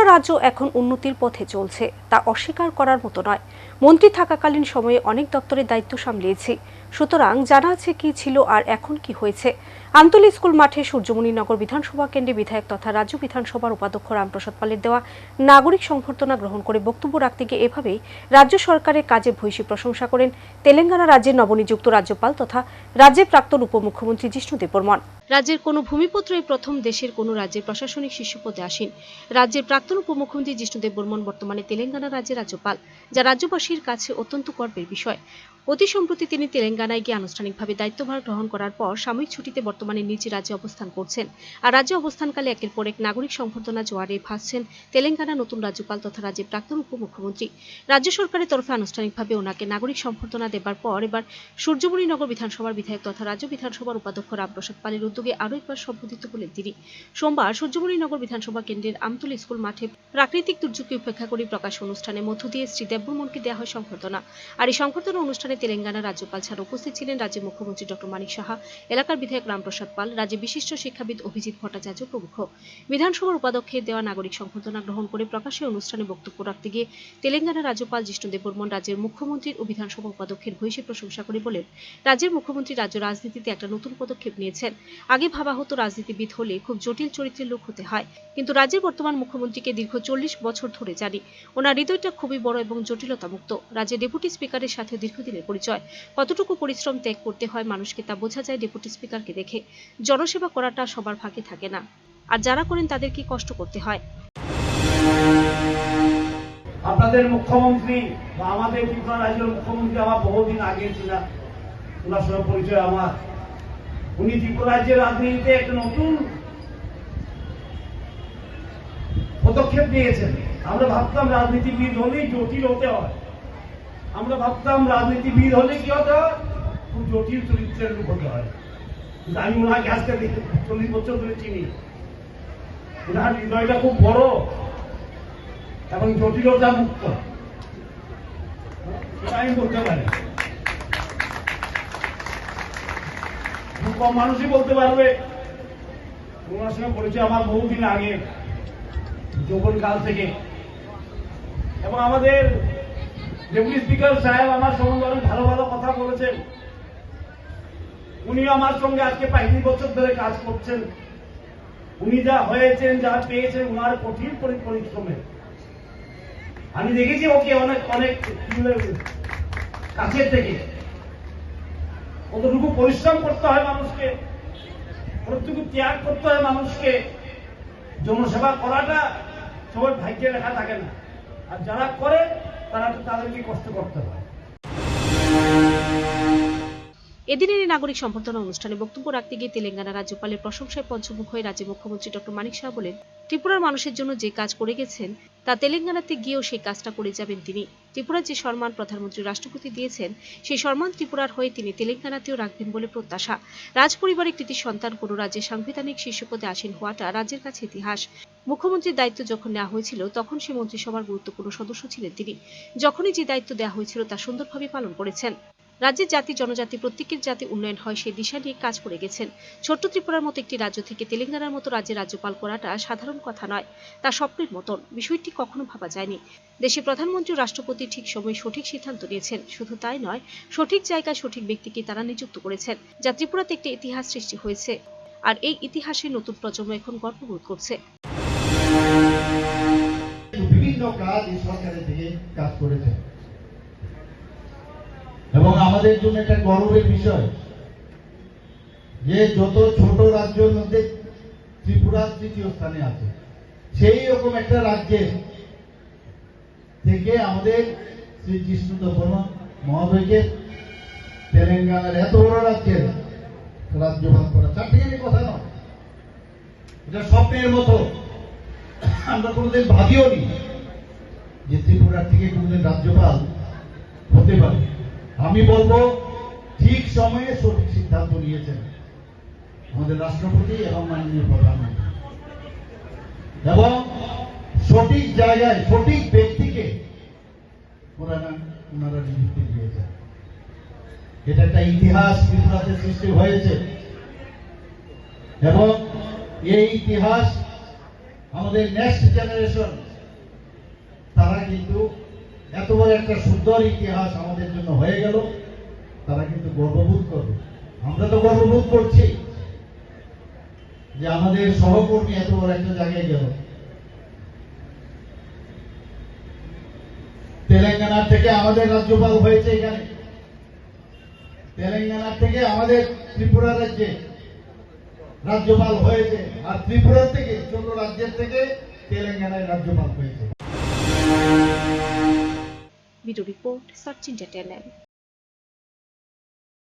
ত্রিপুরা রাজ্য এখন উন্নতির পথে চলছে, তা অস্বীকার করার মতো নয়। মন্ত্রী থাকাকালীন সময়ে অনেক দপ্তরের দায়িত্ব সামলিয়েছি। সুতরাং জানা আছে কি ছিল আর এখন কি হয়েছে। আমতলী স্কুল মাঠে সূর্যমণিনগর বিধানসভা কেন্দ্রে বিধায়ক তথা রাজ্য বিধানসভার উপাধ্যক্ষ রামপ্রসাদ পালের দেওয়া নাগরিক সংবর্ধনা গ্রহণ করে বক্তব্য রাখতে গিয়ে এভাবেই রাজ্য সরকারের কাজে ভূয়সী প্রশংসা করেন তেলেঙ্গানা রাজ্যের নবনিযুক্ত রাজ্যপাল তথা রাজ্যের প্রাক্তন উপমুখ্যমন্ত্রী জিষ্ণুদেব বর্মন রাজ্যের কোনো ভূমিপুত্র এই প্রথম দেশের কোনো রাজ্যের প্রশাসনিক শীর্ষ পদে আসেন। রাজ্যের প্রাক্তন উপমুখ্যমন্ত্রী জিষ্ণুদেব বর্মন বর্তমানে তেলেঙ্গানা রাজ্যের রাজ্যপাল, যা রাজ্যবাসীর কাছে অত্যন্ত গর্বের বিষয়। অতি সম্প্রতি তিনি তেলেঙ্গানায় গিয়ে আনুষ্ঠানিকভাবে দায়িত্বভার গ্রহণ করার পর সাময়িক ছুটিতে বর্তমানে নিজ রাজ্যে অবস্থান করছেন। আর রাজ্যে অবস্থানকালে একের পর এক নাগরিক সংবর্ধনা জোয়ারে ভাসছেন তেলেঙ্গানা নতুন রাজ্যপাল তথা রাজ্যের প্রাক্তন উপমুখ্যমন্ত্রী। রাজ্য সরকারের তরফে আনুষ্ঠানিকভাবে ওনাকে নাগরিক সংবর্ধনা দেবার পর এবার সূর্যমণিনগর বিধানসভার বিধায়ক তথা রাজ্য বিধানসভার উপাধ্যক্ষ রামপ্রসাদ পালের উদ্যোগে আরও একবার সম্বোধিত হলেন তিনি। সোমবার সূর্যমণিনগর বিধানসভা কেন্দ্রের আমতলী স্কুল মাঠে প্রাকৃতিক দুর্যোগকে উপেক্ষা করে প্রকাশ অনুষ্ঠানের মধ্য দিয়ে শ্রী দেববর্মনকে দেওয়া হয় সংবর্ধনা। আর এই সংবর্ধনা অনুষ্ঠানে তেলেঙ্গানা রাজ্যপাল ছাড়া উপস্থিত ছিলেন রাজ্যের মুখ্যমন্ত্রী ডক্টর মানিক সাহা, এলাকার বিধায়ক রামপ্রসাদ পাল, রাজ্যের বিশিষ্ট শিক্ষাবিদ অভিজিৎ ভট্টাচার্য প্রমুখ। বিধানসভার উপাধ্যক্ষের দেওয়া নাগরিক সংবর্ধনা গ্রহণ করে প্রকাশ্যে অনুষ্ঠানে বক্তব্য রাখতে গিয়ে তেলেঙ্গানা রাজ্যপাল জিষ্ণুদেব বর্মন রাজ্যের মুখ্যমন্ত্রীর ও বিধানসভা উপাধ্যক্ষের ভূয়সী প্রশংসা করে বলেন, রাজ্যের মুখ্যমন্ত্রী রাজ্য রাজনীতিতে একটা নতুন পদক্ষেপ নিয়েছেন। আগে ভাবা হতো রাজনীতিবিদ হলে খুব জটিল চরিত্রের লোক হতে হয়, কিন্তু রাজ্যের বর্তমান মুখ্যমন্ত্রীকে দীর্ঘ চল্লিশ বছর ধরে জানি। ওনার হৃদয়টা খুবই বড় এবং জটিলতা মুক্ত রাজ্যের ডেপুটি স্পিকারের সাথে দীর্ঘদিনের পরিচয়। কতটুকু পরিশ্রম ত্যাগ করতে হয় মানুষকে, তা বোঝা যায় ডেপুটি স্পিকারকে দেখে। জনসেবা করাটা সবার ভাগে থাকে না। আর যারা করেন তাদের কি কষ্ট করতে হয়। আপনাদের মুখ্যমন্ত্রী বা আমাদের ত্রিপুরা রাজ্যের মুখ্যমন্ত্রী আমার বহুদিন আগে ছিল ওনার সঙ্গে পরিচয় আমার। উনি ত্রিপুরা রাজ্যের রাজনীতিতে একটা নতুন পদক্ষেপ নিয়েছেন। আমরা ভাবতাম রাজনীতিবিদ হলেই জটিল হতে হয়। আমরা ভাবতাম রাজনীতিবিদ হলে কি হতে হয়? খুব জটিল চরিত্রের হতে হয় কিন্তু আমি চল্লিশ বছর ধরে চিনি। হৃদয়টা খুব বড় এবং জটিলতা মুক্ত। আমি বলতে পারি। খুব কম মানুষই বলতে পারবে। ওনার সঙ্গে পরিচয় আমার বহুদিন আগে যৌবন কাল থেকে। এবং আমাদের ডেপুটি স্পিকার সাহেব আমার সম্বন্ধে অনেক ভালো ভালো কথা বলেছেন। উনি আমার সঙ্গে আজকে পঁয়ত্রিশ বছর ধরে কাজ করছেন। উনি যা হয়েছেন, যা পেয়েছেন, উনার কঠিন পরিশ্রমে। আমি দেখেছি ওকে অনেক অনেক কাছের থেকে। কতটুকু পরিশ্রম করতে হয় মানুষকে, কতটুকু ত্যাগ করতে হয় মানুষকে, জনসেবা করাটা সবার ভাগ্যে লেখা থাকে না। আর যারা করে, তারা তো তাদেরকে কষ্ট করতে হয়। এদিনের নাগরিক সম্বর্ধনা অনুষ্ঠানে বক্তব্য রাখতে গিয়ে তেলেঙ্গানা রাজ্যপালের প্রশংসায় পঞ্চমুখ হয়ে রাজ্যের মুখ্যমন্ত্রী ডক্টর মানিক শাহ বলেন, ত্রিপুরার মানুষের জন্য যে কাজ করে গেছেন, তা তেলেঙ্গানাতে গিয়েও সেই কাজটা করে যাবেন তিনি। ত্রিপুরার যে সম্মান প্রধানমন্ত্রী রাষ্ট্রপতি দিয়েছেন, সেই সম্মান ত্রিপুরার হয়ে তিনি তেলেঙ্গানাতেও রাখবেন বলে প্রত্যাশা। রাজ পরিবারের কৃতি সন্তান কোনো রাজ্যের সাংবিধানিক শীর্ষপদে আসীন হওয়াটা রাজ্যের কাছে ইতিহাস। মুখ্যমন্ত্রীর দায়িত্ব যখন নেওয়া হয়েছিল, তখন সে মন্ত্রিসভার গুরুত্বপূর্ণ সদস্য ছিলেন তিনি। যখনই যে দায়িত্ব দেওয়া হয়েছিল, তা সুন্দরভাবে পালন করেছেন। রাজ্যের জাতি, জনজাতি, প্রত্যেকের জাতি উন্নয়ন হয় সেই দিশা নিয়ে কাজ করে গেছেন। ছোট্ট ত্রিপুরার মতো একটি রাজ্য থেকে তেলেঙ্গানার মতো রাজ্যের রাজ্যপাল করাটা সাধারণ কথা নয়, তা স্বপ্নের মতন। বিষয়টি কখনো ভাবা যায়নি। দেশের প্রধানমন্ত্রী রাষ্ট্রপতি ঠিক সময় সঠিক সিদ্ধান্ত নিয়েছেন। শুধু তাই নয়, সঠিক জায়গায় সঠিক ব্যক্তিকে তারা নিযুক্ত করেছেন, যা ত্রিপুরাতে একটি ইতিহাস সৃষ্টি হয়েছে। আর এই ইতিহাসে নতুন প্রজন্ম এখন গর্ববোধ করছে। বিভিন্ন কাজ এই সরকারের থেকে কাজ করেছে। আমাদের জন্য একটা গর্বের বিষয়। যে যত ছোট রাজ্যের মধ্যে ত্রিপুরা তৃতীয় স্থানে আছে, সেই রকম একটা রাজ্যের থেকে আমাদের শ্রী জিষ্ণুদ বর্মা মহোদয়কে তেলেঙ্গানার এত বড় রাজ্যের রাজ্যপাল করা। চারটিখানি কথা নয়। এটা স্বপ্নের মতো। আমরা কোনোদিন ভাবিও নি যে ত্রিপুরার থেকে কোনোদিন রাজ্যপাল হতে পারে। আমি বলব, ঠিক সময়ে সঠিক সিদ্ধান্ত নিয়েছেন আমাদের রাষ্ট্রপতি এবং মাননীয় প্রধানমন্ত্রী। এবং সঠিক জায়গায় সঠিক ব্যক্তিকে ওনারা নিযুক্তি দিয়েছেন। এটা একটা ইতিহাস ত্রিপুরাতে সৃষ্টি হয়েছে। এবং এই ইতিহাস আমাদের নেক্সট জেনারেশন তারা কিন্তু এত বড় একটা সুন্দর ইতিহাস আমাদের জন্য হয়ে গেল, তারা কিন্তু গর্ববোধ করবে। আমরা তো গর্ববোধ করছি যে আমাদের সহকর্মী এত বড় একটা জায়গায় গেল। তেলেঙ্গানা থেকে আমাদের রাজ্যপাল হয়েছে এখানে। তেলেঙ্গানা থেকে আমাদের ত্রিপুরা রাজ্যে রাজ্যপাল হয়েছে। আর ত্রিপুরা থেকে ছোট রাজ্যের থেকে তেলেঙ্গানায় রাজ্যপাল হয়েছে। Report search India channel